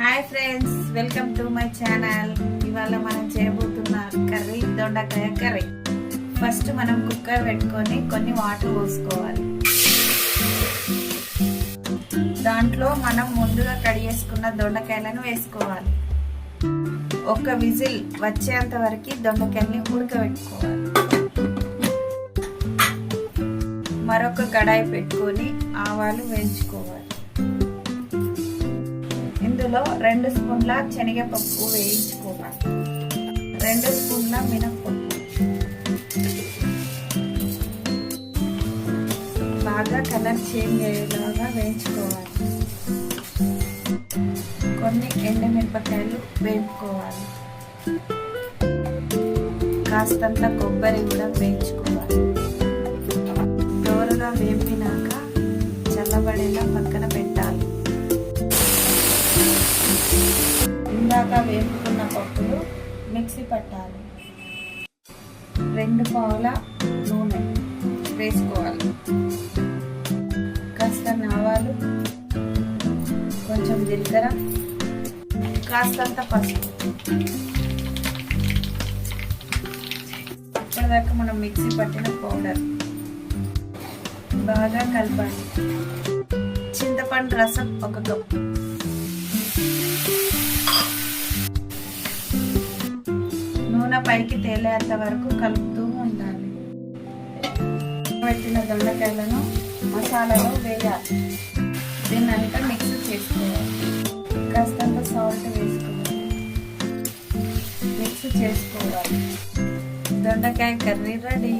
Hi friends welcome to my channel. ఇవాళ మనం చేయబోతున్న కర్రీ దొండకాయ కర్రీ. ఫస్ట్ మనం కుక్కర్ పెట్టుకొని కొన్ని వాటర్ పోసుకోవాలి. దాంట్లో మనం ముందుగా కడిగేసుకున్న దొండకాయలను వేసుకోవాలి. ఒక విజిల్ వచ్చేంత వరకు దొండకాయల్ని ఉడకబెట్టుకోవాలి. మరొక కడాయి పెట్టుకొని ఆవాలు వేయించుకోవాలి. ఇందులో రెండు స్పూన్ల శనగపప్పు వేయించుకోవాలి రెండు స్పూన్ల మినప్పప్పు. బాగా కలర్ చేంజ్ అయ్యేలాగా వేయించుకోవాలి. కొన్ని ఎండమిరపకాయలు వేపుకోవాలి. కాస్తంత కొబ్బరి కూడా వేయించుకోవాలి. దోరగా వేపినాక చల్లబడేలా పక్కన పెట్టాలి ఇందాక వేపుకున్న పప్పులు మిక్సీ పట్టాలి. రెండు పావుల నూనె వేసుకోవాలి. కాస్త ఆవాలు కొంచెం జీలకర్ర కాస్తంత పసుపు. ఇప్పటిదాకా మనం మిక్సీ పట్టిన పౌడర్ బాగా కలపాలి. చింతపండు రసం ఒక కప్పు. నూనె పైకి తేలేంత వరకు కలుపుతూ ఉండాలి. పెట్టిన దొండకాయలను మసాలాలో వేయాలి. దీన్ని అంతా మిక్స్ చేసుకోవాలి. కాస్తంత సాల్ట్ వేసుకోవాలి. మిక్స్ చేసుకోవాలి. దొండకాయ కర్రీ రెడీ